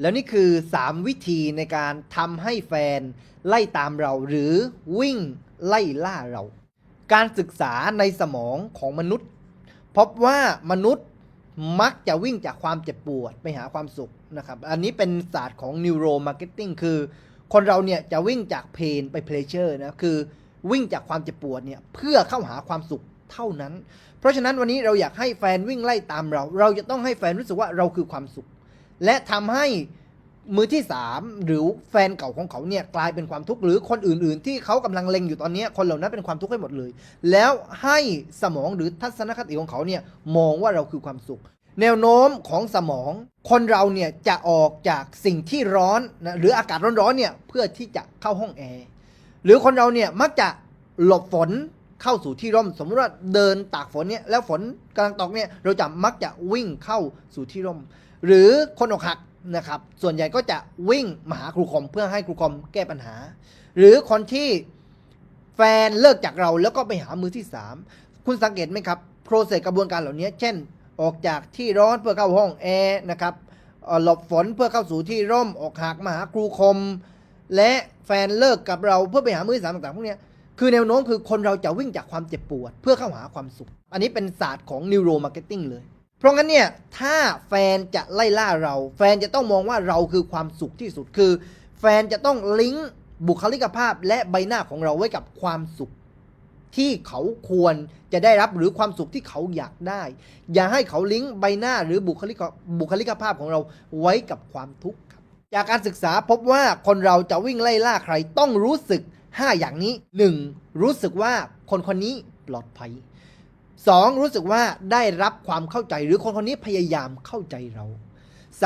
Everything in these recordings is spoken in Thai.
แล้วนี่คือ 3 วิธีในการทำให้แฟนไล่ตามเราหรือวิ่งไล่ล่าเรา การศึกษาในสมองของมนุษย์ พบว่ามนุษย์มักจะวิ่งจากความเจ็บปวดไปหาความสุขนะครับ อันนี้เป็นศาสตร์ของ neuro marketing คือ คนเราเนี่ยจะวิ่งจากเพนไป pleasure นะคือวิ่งจากความเจ็บปวดเนี่ยเพื่อเข้าหาความสุขเท่านั้น เพราะฉะนั้นวันนี้เราอยากให้แฟนวิ่งไล่ตามเรา เราจะต้องให้แฟนรู้สึกว่าเราคือความสุข และทำให้มือที่สามหรือแฟนเก่าของเขาเนี่ยกลายเป็นความทุกข์หรือคนอื่น ๆ ที่เขากำลังเล็งอยู่ตอนนี้คนเหล่านั้นเป็นความทุกข์ให้หมดเลย แล้วให้สมองหรือทัศนคติของเขาเนี่ยมองว่าเราคือความสุข แนวโน้มของสมอง คนเราเนี่ยจะออกจากสิ่งที่ร้อนนะหรืออากาศร้อนๆเนี่ยเพื่อที่จะเข้าห้องแอร์หรือคนเราเนี่ยมักจะหลบฝนเข้าสู่ที่ร่ม สมมติว่าเดินตากฝนเนี่ยแล้วฝนกำลังตกเนี่ยเราจะมักจะวิ่งเข้าสู่ที่ร่ม หรือคนอกหักนะครับ ส่วนใหญ่ก็จะวิ่งมาหาครูคอมเพื่อให้ครูคอมแก้ปัญหา หรือคนที่แฟนเลิกจากเราแล้วก็ไปหามือที่สามคุณสังเกตไหมครับโปรเซสกระบวนการเหล่านี้ เช่น ออกจากที่ร้อนเพื่อเข้าห้องแอร์นะครับหลบฝนเพื่อเข้าสู่ที่ร่มออกหักมาหาครูคม และแฟนเลิกกับเราเพื่อไปหามือสามต่างๆพวกนี้คือแนวโน้มคือคนเราจะวิ่งจากความเจ็บปวด เพื่อเข้าหาความสุข อันนี้เป็นศาสตร์ของ neuro marketing เลย เพราะงั้นเนี่ยถ้าแฟนจะไล่ล่าเรา แฟนจะต้องมองว่าเราคือความสุขที่สุดคือ แฟนจะต้องลิงก์บุคลิกภาพและใบหน้าของเราไว้กับความสุข ที่เขาควรจะได้รับหรือความสุขที่เขาอยากได้ อย่าให้เขาลิงก์ใบหน้าหรือบุคลิกบุคลิกภาพของเราไว้กับความทุกข์ครับจากการศึกษาพบว่าคนเราจะวิ่งไล่ล่าใครต้องรู้สึก 5 อย่างนี้ 1. รู้สึกว่าคนคนนี้ปลอดภัย 2. รู้สึกว่าได้รับความเข้าใจหรือคนคนนี้พยายามเข้าใจเรา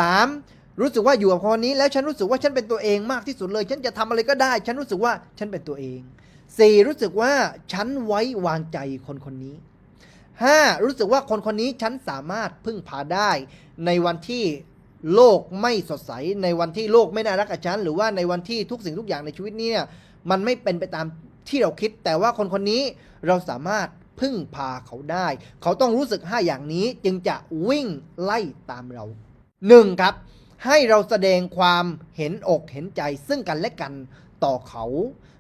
3. รู้สึกว่าอยู่กับคนนี้แล้วฉันรู้สึกว่าฉันเป็นตัวเองมากที่สุดเลย ฉันจะทำอะไรก็ได้ ฉันรู้สึกว่าฉันเป็นตัวเอง 4. รู้สึกว่าฉันไว้วางใจคนคนนี้ 5. รู้สึกว่าคนคนนี้ฉันสามารถพึ่งพาได้ ในวันที่โลกไม่สดใส ในวันที่โลกไม่น่ารักกับฉัน หรือว่าในวันที่ทุกสิ่งทุกอย่างในชีวิตเนี้มันไม่เป็นไปตามที่เราคิด แต่ว่าคนคนนี้เราสามารถ พึ่งพาเขาได้ เขาต้องรู้สึก 5 อย่างนี้จึงจะวิ่งไล่ตามเรา 1. ครับ ให้เราแสดงความเห็นอกเห็นใจซึ่งกันและกันต่อเขา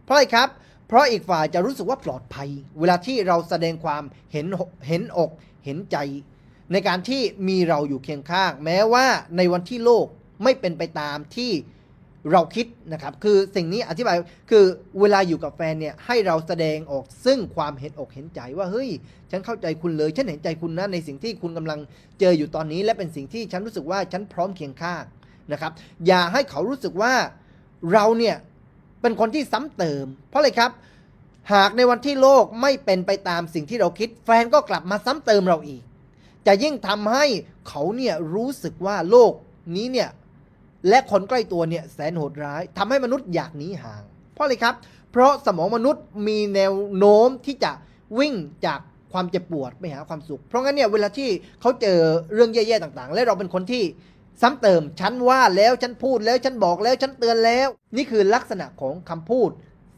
เพราะอะไรครับ เพราะอีกฝ่ายจะรู้สึกว่าปลอดภัย เวลาที่เราแสดงความเห็นเห็นอกเห็นใจ ในการที่มีเราอยู่เคียงข้าง แม้ว่าในวันที่โลกไม่เป็นไปตามที่ เราคิดนะครับ คือสิ่งนี้อธิบายคือเวลาอยู่กับแฟนเนี่ยให้เราแสดงออกซึ่งความเห็นอกเห็นใจว่าเฮ้ย ฉันเข้าใจคุณเลย ฉันเห็นใจคุณนะในสิ่งที่คุณกำลังเจออยู่ตอนนี้ และเป็นสิ่งที่ฉันรู้สึกว่าฉันพร้อมเคียงข้างนะครับ อย่าให้เขารู้สึกว่าเราเนี่ยเป็นคนที่ซ้ำเติม เพราะอะไรครับ หากในวันที่โลกไม่เป็นไปตามสิ่งที่เราคิด แฟนก็กลับมาซ้ำเติมเราอีก จะยิ่งทำให้เขาเนี่ยรู้สึกว่าโลกนี้เนี่ย และคนใกล้ตัวเนี่ยแสนโหดร้ายทำให้มนุษย์อยากหนีห่าง เพราะอะไรครับ เพราะสมองมนุษย์มีแนวโน้มที่จะวิ่งจากความเจ็บปวดไปหาความสุข เพราะงั้นเนี่ยเวลาที่เขาเจอเรื่องแย่ๆต่างๆ และเราเป็นคนที่ซ้ำเติมฉันว่าแล้วฉันพูดแล้วฉันบอกแล้วฉันเตือนแล้ว นี่คือลักษณะของคำพูด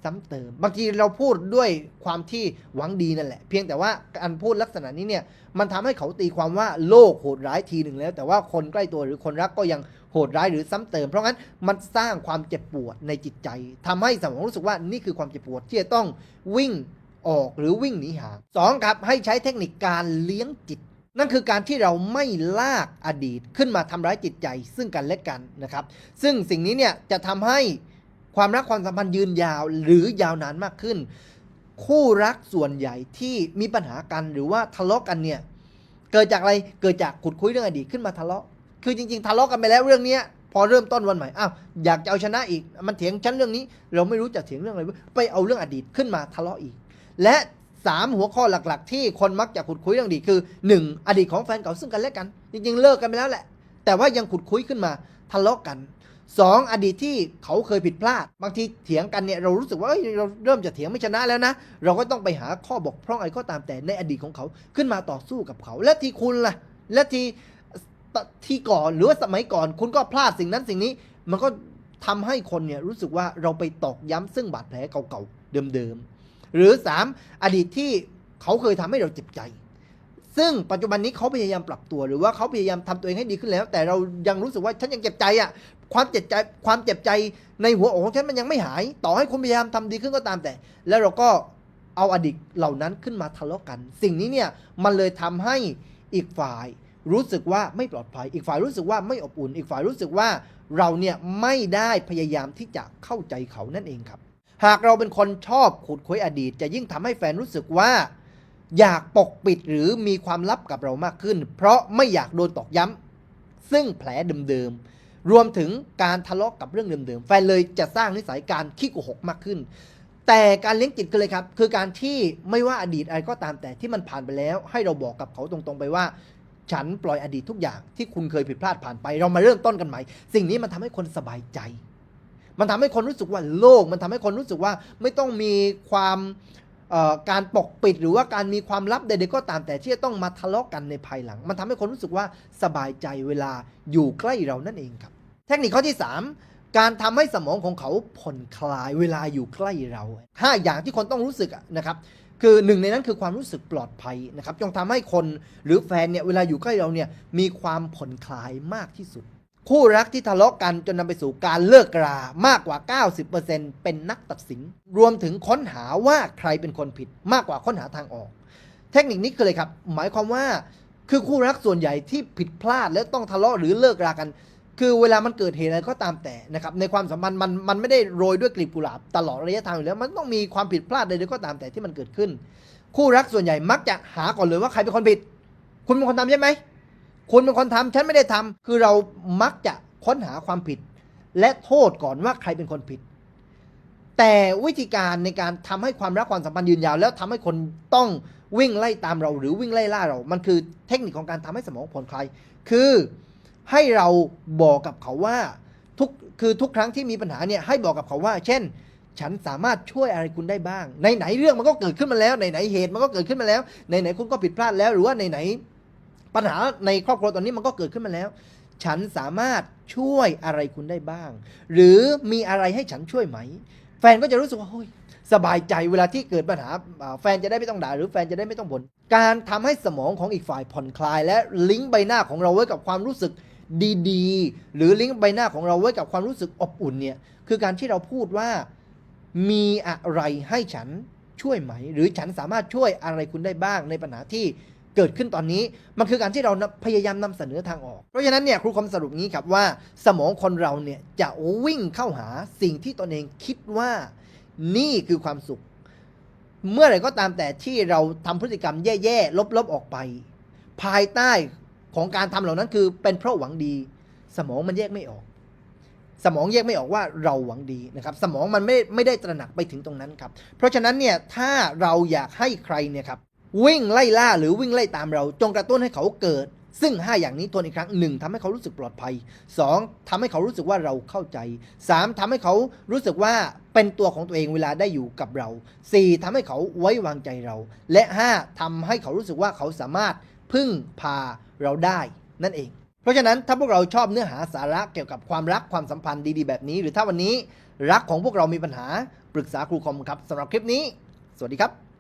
ซ้ำเติมบางทีเราพูดด้วยความที่หวังดีนั่นแหละ เพียงแต่ว่าการพูดลักษณะนี้เนี่ยมันทำให้เขาตีความว่าโลกโหดร้ายทีหนึ่งแล้ว แต่ว่าคนใกล้ตัวหรือคนรักก็ยัง โหดร้ายหรือซ้ำเติม เพราะงั้นมันสร้างความเจ็บปวดในจิตใจทำให้สมองรู้สึกว่านี่คือความเจ็บปวดที่จะต้องวิ่งออกหรือวิ่งหนีหางสองครับให้ใช้เทคนิคการเลี้ยงจิต นั่นคือการที่เราไม่ลากอดีตขึ้นมาทำร้ายจิตใจ ซึ่งกันและกันนะครับ ซึ่งสิ่งนี้เนี่ยจะทำให้ความรักความสัมพันธ์ยืนยาวหรือยาวนานมากขึ้น คู่รักส่วนใหญ่ที่มีปัญหากันหรือว่าทะเลาะกันเนี่ยเกิดจากอะไรเกิดจากขุดคุยเรื่องอดีตขึ้นมาทะเลาะ คือจริงๆทะเลาะกันไปแล้วเรื่องเนี้ยพอเริ่มต้นวันใหม่อ้าวอยากจะเอาชนะอีก มันเถียงฉันเรื่องนี้ เราไม่รู้จะเถียงเรื่องอะไรไปเอาเรื่องอดีตขึ้นมาทะเลาะอีก และสามหัวข้อหลักๆ ที่คนมักจะขุดคุยเรื่องอดีตคือหนึ่งอดีตของแฟนเก่าซึ่งกันและกัน จริง ๆ เลิกกันไปแล้วแหละ แต่ว่ายังขุดคุยขึ้นมาทะเลาะกันสองอดีตที่เขาเคยผิดพลาด บางทีเถียงกันเนี่ยเรารู้สึกว่าเเราเริ่มจะเถียงไม่ชนะแล้วนะ เราก็ต้องไปหาข้อบกพร่องอะไรก็ตามแต่ในอดีตของเขาขึ้นมาต่อสู้กับเขา และที่คุณล่ะ และที่ ที่ก่อนหรือว่าสมัยก่อน คุณก็พลาดสิ่งนั้นสิ่งนี้ มันก็ทำให้คนเนี่ยรู้สึกว่าเราไปตอกย้ำซึ่งบาดแผลเก่าๆเดิมๆหรือสามอดีตที่เขาเคยทำให้เราเจ็บใจ ซึ่งปัจจุบันนี้เขาพยายามปรับตัว หรือว่าเขาพยายามทำตัวเองให้ดีขึ้นแล้ว แต่เรายังรู้สึกว่าฉันยังเจ็บใจอะความเจ็บใจความเจ็บใจในหัวอกของฉันมันยังไม่หาย ต่อให้คุณพยายามทำดีขึ้นก็ตามแต่ แล้วเราก็เอาอดีตเหล่านั้นขึ้นมาทะเลาะกัน สิ่งนี้เนี่ยมันเลยทำให้อีกฝ่าย รู้สึกว่าไม่ปลอดภัย อีกฝ่ายรู้สึกว่าไม่อบอุ่น อีกฝ่ายรู้สึกว่าเราเนี่ยไม่ได้พยายามที่จะเข้าใจเขานั่นเองครับ หากเราเป็นคนชอบขุดคุยอดีต จะยิ่งทำให้แฟนรู้สึกว่า อยากปกปิดหรือมีความลับกับเรามากขึ้น เพราะไม่อยากโดนตอกย้ำซึ่งแผลเดิมๆรวมถึงการทะเลาะกับเรื่องเดิมๆแฟนเลยจะสร้างนิสัยการขี้โกหกมากขึ้นแต่การเลี้ยงจิตคือเลยครับ คือการที่ไม่ว่าอดีตอะไรก็ตามแต่ที่มันผ่านไปแล้ว ให้เราบอกกับเขาตรงๆไปว่า ฉันปล่อยอดีตทุกอย่างที่คุณเคยผิดพลาดผ่านไป เรามาเริ่มต้นกันใหม่ สิ่งนี้มันทำให้คนสบายใจ มันทำให้คนรู้สึกว่าโลก มันทำให้คนรู้สึกว่าไม่ต้องมีความการปกปิดหรือว่าการมีความลับใดๆก็ตามแต่ที่จะต้องมาทะเลาะกันในภายหลัง มันทำให้คนรู้สึกว่าสบายใจเวลาอยู่ใกล้เรานั่นเองครับ เทคนิคข้อที่ 3 การทำให้สมองของเขาผ่อนคลายเวลาอยู่ใกล้เราห้าอย่างที่คนต้องรู้สึกนะครับ คือหนึ่งในนั้นคือความรู้สึกปลอดภัยนะครับจงทำให้คนหรือแฟนเนี่ยเวลาอยู่ใกล้เราเนี่ยมีความผ่อนคลายมากที่สุด คู่รักที่ทะเลาะกันจนนำไปสู่การเลิกรามากกว่า 90%เป็นนักตัดสิน รวมถึงค้นหาว่าใครเป็นคนผิดมากกว่าค้นหาทางออก เทคนิคนี้คืออะไรครับ หมายความว่าคือคู่รักส่วนใหญ่ที่ผิดพลาดแล้วต้องทะเลาะหรือเลิกรากัน คือเวลามันเกิดเหตุอะไรก็ตามแต่นะครับในความสัมพันธ์มันมันไม่ได้โรยด้วยกลีบกุหลาบตลอดระยะทางอยู่แล้ว มันต้องมีความผิดพลาดใดๆก็ตามแต่ที่มันเกิดขึ้น คู่รักส่วนใหญ่มักจะหาก่อนเลยว่าใครเป็นคนผิด คุณเป็นคนทำใช่ไหมคุณเป็นคนทำฉันไม่ได้ทำคือเรามักจะค้นหาความผิด และโทษก่อนว่าใครเป็นคนผิด แต่วิธีการในการทำให้ความรักความสัมพันธ์ยืนยาว แล้วทำให้คนต้องวิ่งไล่ตามเราหรือวิ่งไล่ล่าเรา มันคือเทคนิคของการทำให้สมองผ่อนคลายคือ ให้เราบอกกับเขาว่าทุกคือทุกครั้งที่มีปัญหาเนี่ยให้บอกกับเขาว่า เช่น ฉันสามารถช่วยอะไรคุณได้บ้างในไหนเรื่องมันก็เกิดขึ้นมาแล้วในไหนเหตุมันก็เกิดขึ้นมาแล้วในไหนคุณก็ผิดพลาดแล้ว หรือว่าในไหนปัญหาในครอบครัวตอนนี้มันก็เกิดขึ้นมาแล้ว ฉันสามารถช่วยอะไรคุณได้บ้าง หรือมีอะไรให้ฉันช่วยไหม แฟนก็จะรู้สึกว่าเฮ้ยสบายใจเวลาที่เกิดปัญหาแฟนจะได้ไม่ต้องด่าหรือแฟนจะได้ไม่ต้องบ่นการทำให้สมองของอีกฝ่ายผ่อนคลาย และลิงก์ใบหน้าของเราไว้กับความรู้สึก ดีๆ หรือลิงก์ใบหน้าของเราไว้กับความรู้สึกอบอุ่นเนี่ยคือการที่เราพูดว่ามีอะไรให้ฉันช่วยไหม หรือฉันสามารถช่วยอะไรคุณได้บ้างในปัญหาที่เกิดขึ้นตอนนี้ มันคือการที่เราพยายามนำเสนอทางออก เพราะฉะนั้นเนี่ยครูคมสรุปงี้ครับว่า สมองคนเราเนี่ยจะวิ่งเข้าหาสิ่งที่ตนเองคิดว่านี่คือความสุข เมื่อไหร่ก็ตามแต่ที่เราทำพฤติกรรมแย่ๆลบๆออกไป ภายใต้ ของการทำเหล่านั้นคือเป็นเพราะหวังดี สมองมันแยกไม่ออก สมองแยกไม่ออกว่าเราหวังดีนะครับ สมองมันไม่ไม่ได้ตระหนักไปถึงตรงนั้นครับ เพราะฉะนั้นเนี่ยถ้าเราอยากให้ใครเนี่ยครับวิ่งไล่ล่าหรือวิ่งไล่ตามเราจงกระตุ้นให้เขาเกิด ซึ่ง 5 อย่างนี้ทวนอีกครั้งหนึ่งทำให้เขารู้สึกปลอดภัย 2. ทำให้เขารู้สึกว่าเราเข้าใจ 3. ทำให้เขารู้สึกว่าเป็นตัวของตัวเองเวลาได้อยู่กับเรา 4. ทำให้เขาไว้วางใจเรา และ 5. ทำให้เขารู้สึกว่าเขาสามารถ พึ่งพาเราได้นั่นเอง เพราะฉะนั้นถ้าพวกเราชอบเนื้อหาสาระเกี่ยวกับความรักความสัมพันธ์ดีๆแบบนี้ หรือถ้าวันนี้รักของพวกเรามีปัญหาปรึกษาครูคอมครับสำหรับคลิปนี้ สวัสดีครับ